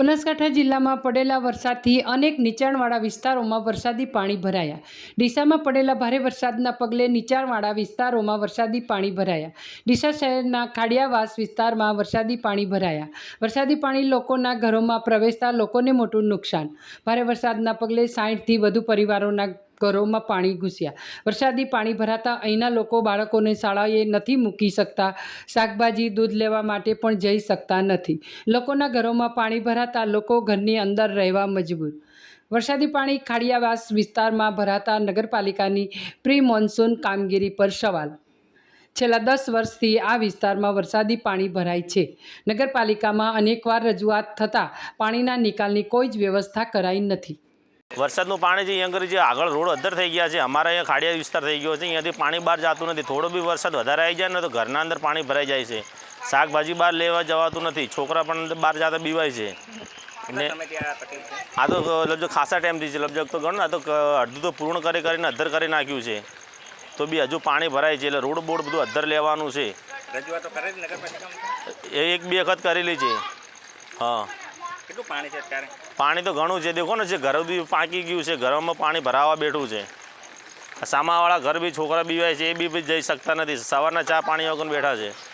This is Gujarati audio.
બનાસકાંઠા જિલ્લામાં પડેલા વરસાદથી અનેક નીચાણવાળા વિસ્તારોમાં વરસાદી પાણી ભરાયા. ડીસામાં પડેલા ભારે વરસાદના પગલે નીચાણવાળા વિસ્તારોમાં વરસાદી પાણી ભરાયા. ડીસા શહેરના ખાડિયાવાસ વિસ્તારમાં વરસાદી પાણી ભરાયા. વરસાદી પાણી લોકોના ઘરોમાં પ્રવેશતા લોકોને મોટું નુકસાન. ભારે વરસાદના પગલે સાઠથી વધુ પરિવારોના ઘરોમાં પાણી ઘૂસ્યા. વરસાદી પાણી ભરાતા અહીંના લોકો બાળકોને શાળાએ નથી મૂકી શકતા. શાકભાજી, દૂધ લેવા માટે પણ જઈ શકતા નથી. લોકોના ઘરોમાં પાણી ભરાતા લોકો ઘરની અંદર રહેવા મજબૂર. વરસાદી પાણી ખાડિયાવાસ વિસ્તારમાં ભરાતા નગરપાલિકાની પ્રી મોન્સૂન કામગીરી પર સવાલ. છેલ્લા દસ વર્ષથી આ વિસ્તારમાં વરસાદી પાણી ભરાય છે. નગરપાલિકામાં અનેકવાર રજૂઆત થતાં પાણીના નિકાલની કોઈ જ વ્યવસ્થા કરાઈ નથી. વરસાદનું પાણી છે અહીંયા જે આગળ રોડ અદ્ધર થઈ ગયા છે અમારા અહીંયા ખાડિયા વિસ્તાર થઈ ગયો છે અહીંયાથી પાણી બહાર જતું નથી. થોડો બી વરસાદ વધારે આવી જાય ને તો ઘરના અંદર પાણી ભરાઈ જાય છે. શાકભાજી બહાર લેવા જવાતું નથી છોકરા પણ બહાર જતા બીવાય છે. ને આ તો લગભગ ખાસા ટાઈમથી છે લગભગ તો ગણ ને આ તો અડધું તો પૂર્ણ કરી કરીને અદ્ધર કરી નાખ્યું છે. તો બી હજુ પાણી ભરાય છે એટલે રોડ બોર્ડ બધું અદ્ધર લેવાનું છે. એ એક બે વખત કરેલી છે. હા. કેટલું પાણી છે અત્યારે? પાણી તો ઘણું છે. દેખો ને, જે ઘર બી પાકી ગયું છે. ઘરમાં પાણી ભરાવા બેઠું છે. સામાવાળા ઘર બી છોકરા બીવાય છે. એ બી જઈ શકતા નથી. સવારના ચા પાણી વગર બેઠા છે.